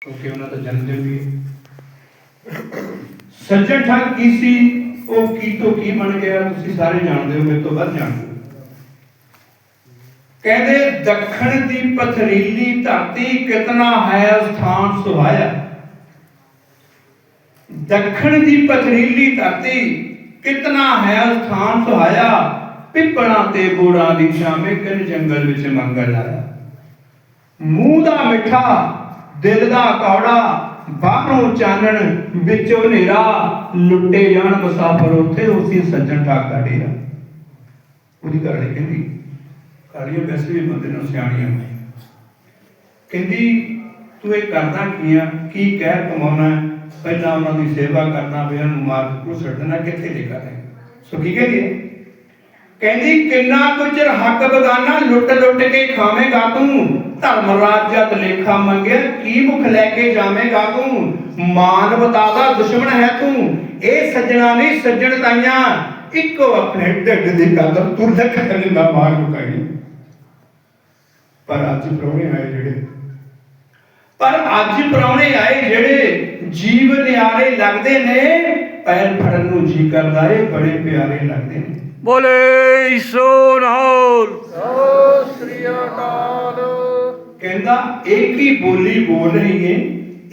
ਕਿਉਂਕਿ ਉਹਨਾਂ ਦਾ ਜਨਮ ਦਿਨ ਵੀ ਸੱਜਣ ਠੱਗ ਕੀ ਸੀ? ਉਹ ਕੀ ਤੋਂ ਕੀ ਬਣ ਗਿਆ? ਤੁਸੀਂ ਸਾਰੇ ਜਾਣਦੇ ਹੋ, ਮੇਰੇ ਤੋਂ ਵੱਧ ਜਾਣਦੇ ਕਹਿੰਦੇ, ਦੱਖਣ ਦੀ ਪਥਰੀਲੀ ਧਰਤੀ ਕਿਤਨਾ ਹੈ ਸਥਾਨ ਸੁਹਾਇਆ। ਦੱਖਣ ਦੀ ਪਥਰੀਲੀ ਧਰਤੀ ਕਿਤਨਾ ਹੈ ਸਥਾਨ ਸੁਹਾਇਆ। ਪਿੱਪਲਾਂ ਤੇ ਬੋੜਾਂ ਦੀ ਛਾਵੇਂ ਕਿਨ ਜੰਗਲ ਵਿੱਚ ਮੰਗਲ ਆਇਆ। ਮੂੰਹ ਦਾ ਮਿੱਠਾ ਦਿਲ ਦਾ ਕੌੜਾ ਬਾਹਰੋਂ ਚਾਨਣ ਵਿੱਚੋਂ ਹਨੇਰਾ, ਲੁੱਟੇ ਜਾਣ ਮੁਸਾਫਰ ਉੱਥੇ ਉਸੇ ਸੱਜਣ ਠਾਕ ਦਾ ਡੇਰਾ। ਉਹਦੀ ਘਰ ਕਹਿੰਦੀ ਕਾਲੀਆਂ ਵੈਸੇ ਵੀ ਬੰਦੇ ਨੂੰ ਸਿਆਣੀਆਂ ਨੇ ਕਹਿੰਦੀ, ਤੂੰ ਇਹ ਕਰਦਾ ਕੀ ਆ? ਕੀ ਕਹਿ ਕਮਾਉਣਾ? ਪਹਿਲਾਂ ਉਹਨਾਂ ਦੀ ਸੇਵਾ ਕਰਨਾ, ਵੀ ਨੂੰ ਮਾਰਗ ਨੂੰ ਛੱਡਣਾ, ਕਿੱਥੇ ਲੈ ਕਰੇ ਸੋ ਕੀ ਕਹਿੰਦੀ ਹੈ ਕਹਿੰਦੀ, ਕਿੰਨਾ ਕੁ ਚਿਰ ਹੱਕ ਬਗਾਨਾ ਲੁੱਟ ਲੁੱਟ ਕੇ ਖਾਵੇਂਗਾ ਤੂੰ? ਧਰਮ ਰਾਜ ਜਦ ਲੇਖਾ ਮੰਗੇ ਕੀ ਮੁਖ ਲੈ ਕੇ ਜਾਵੇਂਗਾ ਤੂੰ? ਮਾਨਵਤਾ ਦਾ ਦੁਸ਼ਮਣ ਹੈ ਤੂੰ? ਇਹ ਸੱਜਣਾ ਨਹੀਂ, ਸੱਜਣ ਤਾਈਆਂ। ਇੱਕੋ ਆਪਣੇ ਢਿੱਡ ਦੀ ਕਦਰ, ਤੂੰ ਕਰਨ ਦਾ ਮਾਰ ਮੁਕਾਈ ਪਰ ਅੱਜ ਪ੍ਰਾਹੁਣੇ ਆਏ ਜਿਹੜੇ। ਪਰ ਅੱਜ ਪ੍ਰਾਹੁਣੇ ਆਏ ਜਿਹੜੇ ਜੀਵ ਨਿਆਰੇ ਲੱਗਦੇ ਨੇ, ਪੈਰ ਫੜਨ ਨੂੰ ਜੀ ਕਰਦਾ ਏ, ਬੜੇ ਪਿਆਰੇ ਲੱਗਦੇ ਨੇ। ਬੋਲੇ ਸੋ ਨਾਲ ਕਹਿੰਦਾ ਇੱਕ ਹੀ ਬੋਲੀ ਬੋਲ ਰਹੀ ਏ?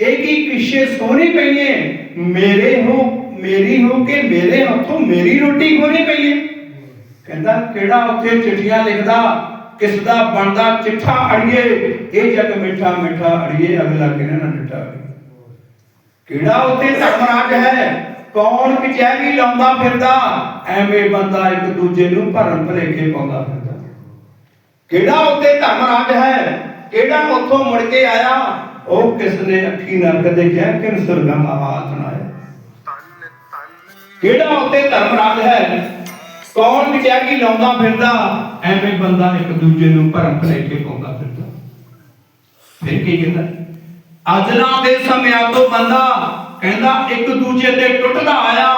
ਇੱਕ ਹੀ ਕਿਸ਼ੇ ਸੋਹਣੀ ਪਈ ਏ? ਮੇਰੇ ਹੋ, ਮੇਰੀ ਹੋ ਕੇ ਮੇਰੇ ਹੱਥੋਂ ਮੇਰੀ ਰੋਟੀ ਖੋਣੀ ਪਈ ਏ? ਕਹਿੰਦਾ, ਕਿਹੜਾ ਉੱਥੇ ਚਿੱਠੀਆਂ ਲਿਖਦਾ? ਕਿਸ ਦਾ ਬਣਦਾ ਚਿੱਠਾ ਅੜੀਏ? ਇਹ ਜਗ ਮਿੱਠਾ ਮਿੱਠਾ ਅੜੀਏ, ਅਗਲਾ ਕਿਹਨੇ ਨਾ ਡਿੱਟਾ ਕਿਹੜਾ ਉੱਥੇ ਧਰਮਰਾਜ ਹੈ? ਕੌਣ ਕਚਹਿਰੀ ਲਾਉਂਦਾ ਫਿਰਦਾ? ਐਵੇਂ ਬੰਦਾ ਇੱਕ ਦੂਜੇ ਨੂੰ ਭਰਮ ਭਲੇਖੇ ਪਾਉਂਦਾ ਫਿਰਦਾ। ਕਿਹੜਾ ਉੱਤੇ ਧਰਮਰਾਜ ਹੈ? ਕਿਹੜਾ ਉੱਥੋਂ ਮੁੜ ਕੇ ਆਇਆ? ਉਹ ਕਿਸ ਨੇ ਅੱਖੀ ਨਾਲ ਕਦੇ ਕਿਹਾ ਕਿ ਸੁਰਗਮ ਆਵਾਜ਼ ਸੁਣਾਇਆ। ਕਿਹੜਾ ਉੱਤੇ ਧਰਮਰਾਜ ਹੈ? ਕੌਣ ਕਚਹਿਰੀ ਲਾਉਂਦਾ ਫਿਰਦਾ? ਐਵੇਂ ਬੰਦਾ ਇੱਕ ਦੂਜੇ ਨੂੰ ਭਰਮ ਭਲੇਖੇ ਪਾਉਂਦਾ ਫਿਰਦਾ। ਫਿਰ ਕੀ ਕਹਿੰਦਾ? ਅਜਨਾ ਦੇ ਸਮਿਆਂ ਤੋਂ ਬੰਦਾ ਕਹਿੰਦਾ ਇੱਕ ਦੂਜੇ ਤੇ ਟੁੱਟਦਾ ਆਇਆ।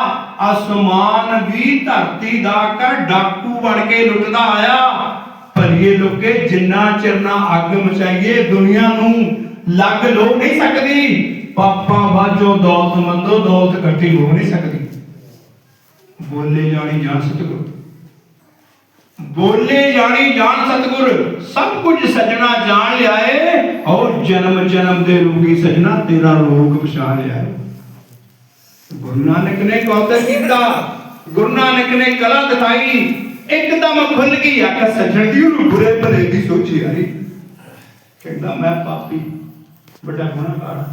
ਅਸਮਾਨ ਵੀ ਧਰਤੀ ਦਾ ਕਰ ਡਾਕੂ ਬਣ ਕੇ ਲੁੱਟਦਾ ਆਇਆ। ਭਰੀਏ ਲੋਕੇ, ਜਿੰਨਾ ਚਿਰਨਾ ਅੱਗ ਮਚਾਈਏ, ਦੁਨੀਆ ਨੂੰ ਲੱਗ ਲੋ ਨਹੀਂ ਸਕਦੀ। ਪਾਪਾਂ ਵਾਜੋ ਦੌਲਤਮੰਦੋ ਦੌਲਤ ਇਕੱਠੀ ਹੋ ਨਹੀਂ ਸਕਦੀ। ਬੋਲੇ ਜਾਣੀ ਜਾਣ ਸਤਿਗੁਰ। ਬੋਲੇ ਜਾਣੀ ਜਾਣ ਸਤਿਗੁਰ, ਸਭ ਕੁਝ ਸਜਣਾ ਜਾਣ ਲਿਆਏ। ਔਰ ਜਨਮ ਜਨਮ ਦੇ ਰੋਗੀ ਸਜਣਾ, ਤੇਰਾ ਰੋਗ ਪਛਾਣ ਲਿਆਏ। ਗੁਰੂ ਨਾਨਕ ਨੇ ਕੌਤਕ ਕੀਤਾ, ਗੁਰੂ ਨਾਨਕ ਨੇ ਕਲਾ ਦਿਖਾਈ, ਇੱਕਦਮ ਖੁੱਲ ਗਈ ਅੱਖ ਸੱਜਣ ਦੀ, ਉਹਨੂੰ ਬੁਰੇ ਭਲੇ ਦੀ ਸੋਚੀ ਆਈ ਕਹਿੰਦਾ, ਮੈਂ ਪਾਪੀ, ਵੱਡਾ ਗੁਨਾਹਗਾਰ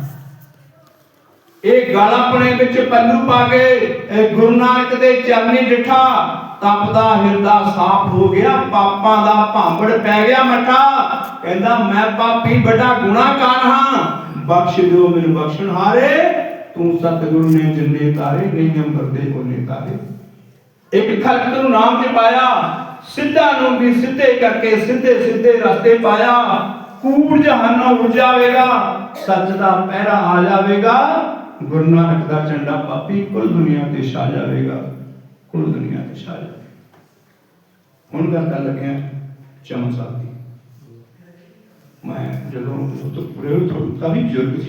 ਇਹ ਗਲ ਆਪਣੇ ਵਿੱਚ ਪੱਲੂ ਪਾ ਕੇ, ਇਹ ਗੁਰੂ ਨਾਨਕ ਦੇ ਚਰਨੀ ਡਿਠਾ, ਤਪਦਾ ਹਿਰਦਾ ਸਾਫ਼ ਹੋ ਗਿਆ, ਪਾਪਾਂ ਦਾ ਭਾਂਬੜ ਪੈ ਗਿਆ ਮੱਠਾ। ਕਹਿੰਦਾ, ਮੈਂ ਪਾਪੀ, ਵੱਡਾ ਗੁਨਾਹਗਾਰ ਹਾਂ। ਬਖਸ਼ ਦਿਓ, ਮੈਨੂੰ ਬਖਸ਼ਣ ਹਾਰੇ। ਤੂੰ ਸਤਿਗੁਰੂ ਨੇ ਜਿੰਨੇ ਤਾਰੇ ਨਹੀਂ ਅੰਬਰ ਦੇ ਤਾਰੇ। ਇੱਕ ਖਲਕ ਨੂੰ ਨਾਮ ਚ ਪਾਇਆ, ਸਿੱਧਾ ਨੂੰ ਵੀ ਸਿੱਧੇ ਕਰਕੇ ਸਿੱਧੇ ਸਿੱਧੇ ਰਸਤੇ ਪਾਇਆ। ਕੂੜ ਜਹਾਨੋਂ ਉੱਡ ਜਾਵੇਗਾ, ਸੱਚ ਦਾ ਪਹਿਰਾ ਆ ਜਾਵੇਗਾ। ਗੁਰੂ ਨਾਨਕ ਦਾ ਝੰਡਾ ਪਾਪੀ ਕੁੱਲ ਦੁਨੀਆ ਤੇ ਛਾ ਜਾਵੇਗਾ। ਕੁੱਲ ਦੁਨੀਆ ਤੇ ਛਾ ਜਾਵੇਗਾ। ਹੁਣ ਗੱਲ ਕਰ ਲੱਗਿਆ ਚਮਨ ਸਾਹਿਬ ਦੀ। ਮੈਂ ਜਦੋਂ ਉਹ ਤੋਂ ਪੂਰੇ ਥੋੜਾ ਕਾਫੀ ਬਜ਼ੁਰਗ